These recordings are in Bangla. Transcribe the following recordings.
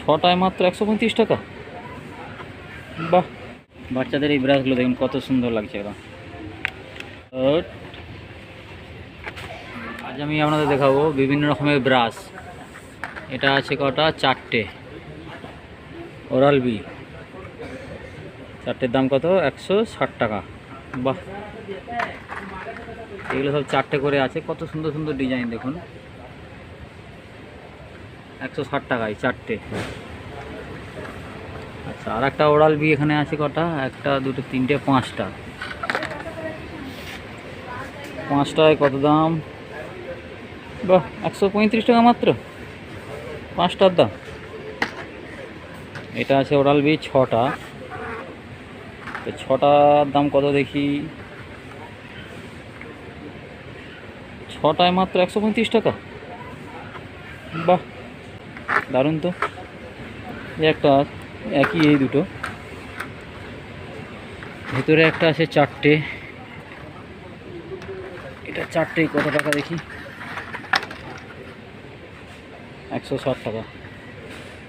ছটায় মাত্র একশো পঁয়ত্রিশ টাকা। বাহ। বাচ্চাদের এই ব্রাশগুলো দেখুন, কত সুন্দর লাগছে এরা আজ আমি আপনাদের দেখাবো বিভিন্ন রকমের ব্রাশ। এটা আছে কটা? চারটে। ওরাল বি চারটের দাম কত? একশো ষাট টাকা। বাহ। এগুলো সব চারটে করে আছে। কত সুন্দর সুন্দর ডিজাইন দেখুন। একশো ষাট টাকায় চারটে। আচ্ছা আর একটা ওরাল বি এখানে আছে কটা? একটা, দুটো, তিনটে, পাঁচটা। পাঁচটায় কত দাম? বাহ, একশো পঁয়ত্রিশ টাকা মাত্র। পাঁচটার দাম। এটা আছে ওরাল বি ছটা। তো ছটার দাম কত দেখি? ছটায় মাত্র একশো পঁয়ত্রিশ টাকা। বাহ দারুণ তো। একটা একই এই দুটো। ভেতরে একটা আছে চারটে। এটা চারটে কত টাকা দেখি? একশো ষাট টাকা।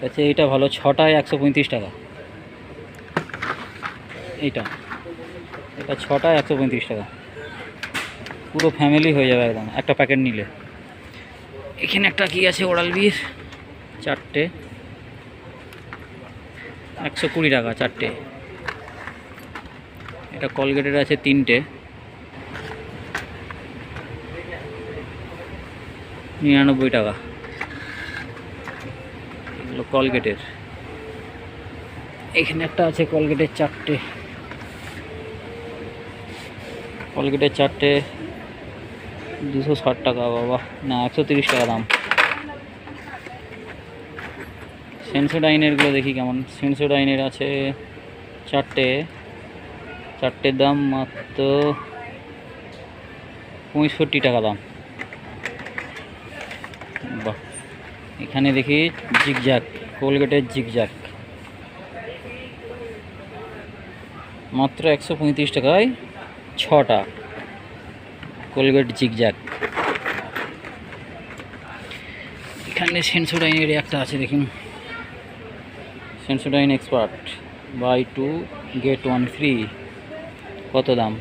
আচ্ছা এইটা ভালো, ছটায় একশো পঁয়ত্রিশ টাকা। এইটা। এটা ছটায় একশো পঁয়ত্রিশ টাকা। পুরো ফ্যামিলি হয়ে যাবে একদম। একটা প্যাকেট নিলে। এখানে একটা কি আছে ওরাল বির চারটে। একশো কুড়ি টাকা চারটে। এটা কলগেটের আছে তিনটে। নিরানব্বই টাকা। এগুলো কলগেটের। এখানে একটা আছে কলগেটের চারটে। কলগেটের চারটে দুশো ষাট টাকা, বাবা। না, একশো তিরিশ টাকা দাম। সেন্সোডাইনেরগুলো দেখি কেমন। সেন্সোডাইনের আছে চারটে। চারটের দাম মাত্র পঁয়ষট্টি টাকা দাম। বাহ। এখানে দেখি জিগজ্যাক কোলগেটের জিগজ্যাক মাত্র একশো পঁয়ত্রিশ টাকায় ছটা কোলগেট জিগজ্যাক এখানে সেন্সোডাইনের একটা আছে, দেখুন। Sensodyne expert buy two get one free কত দাম?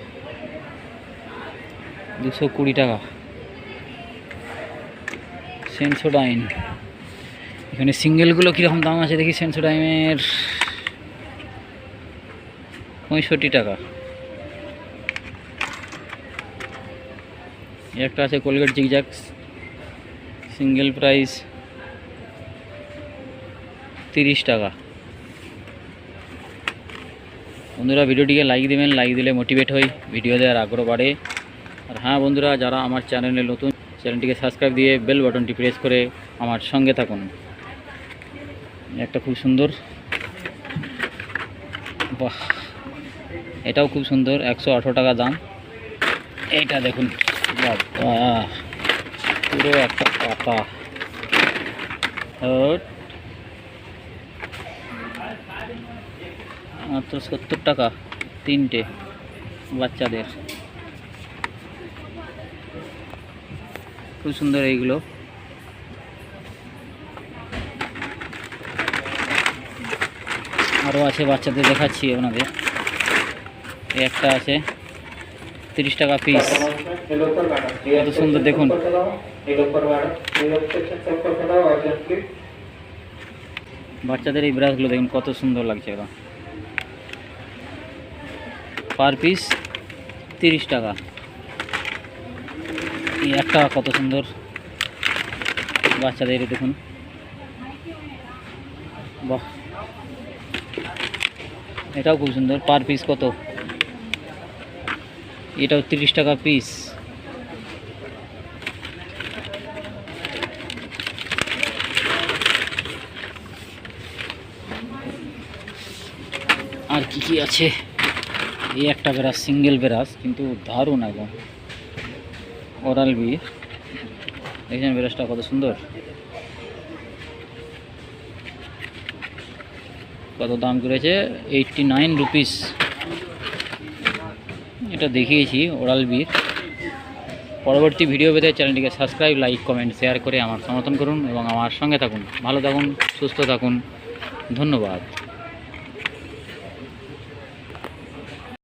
দুশো কুড়ি টাকা। সেন্সোডাইন এখানে সিঙ্গেলগুলো কীরকম দাম আছে দেখি সেন্সোডাইনের পঁয়ষট্টি টাকা। একটা আছে কোলগেট জিগজ্যাক্স সিঙ্গেল প্রাইস তিরিশ টাকা। বন্ধুরা, ভিডিওটিকে লাইক দেবেন লাইক দিলে মোটিভেট হই ভিডিও দেওয়ার আগ্রহ বাড়ে। আর হ্যাঁ বন্ধুরা, যারা আমার চ্যানেলে নতুন চ্যানেলটিকে সাবস্ক্রাইব দিয়ে বেল বাটনটি প্রেস করে আমার সঙ্গে থাকুন। একটা খুব সুন্দর, বাহ, এটাও খুব সুন্দর, একশো আঠারো টাকা দাম। এইটা দেখুন পুরো একটা পাতা। মাত্র সত্তর টাকা, তিনটে বাচ্চাদের। খুব সুন্দর এইগুলো। আরও আছে বাচ্চাদের দেখাচ্ছি আপনাদের এই একটা আছে, তিরিশ টাকা পিস কত সুন্দর দেখুন। বাচ্চাদের এই ব্রাশগুলো দেখুন, কত সুন্দর লাগছে এরা। পার পিস তিরিশ টাকা। এই একটা কত সুন্দর বাচ্চাদের দেখুন। বাহ। এটাও খুব সুন্দর, পার পিস কত? এটাও তিরিশ টাকা পিস। আর কি কি আছে? এই একটা ব্রাশ সিঙ্গেল ব্রাশ কিন্তু দারুণ একদম ওরাল বি দেখছেন ব্রাশটা কত সুন্দর। কত দাম করেছে? এইটটি নাইন রুপিস এটা দেখিয়েছি ওরাল বির পরবর্তী ভিডিও পেতে চ্যানেলটিকে সাবস্ক্রাইব লাইক কমেন্ট শেয়ার করে আমার সমর্থন করুন এবং আমার সঙ্গে থাকুন। ভালো থাকুন, সুস্থ থাকুন। ধন্যবাদ।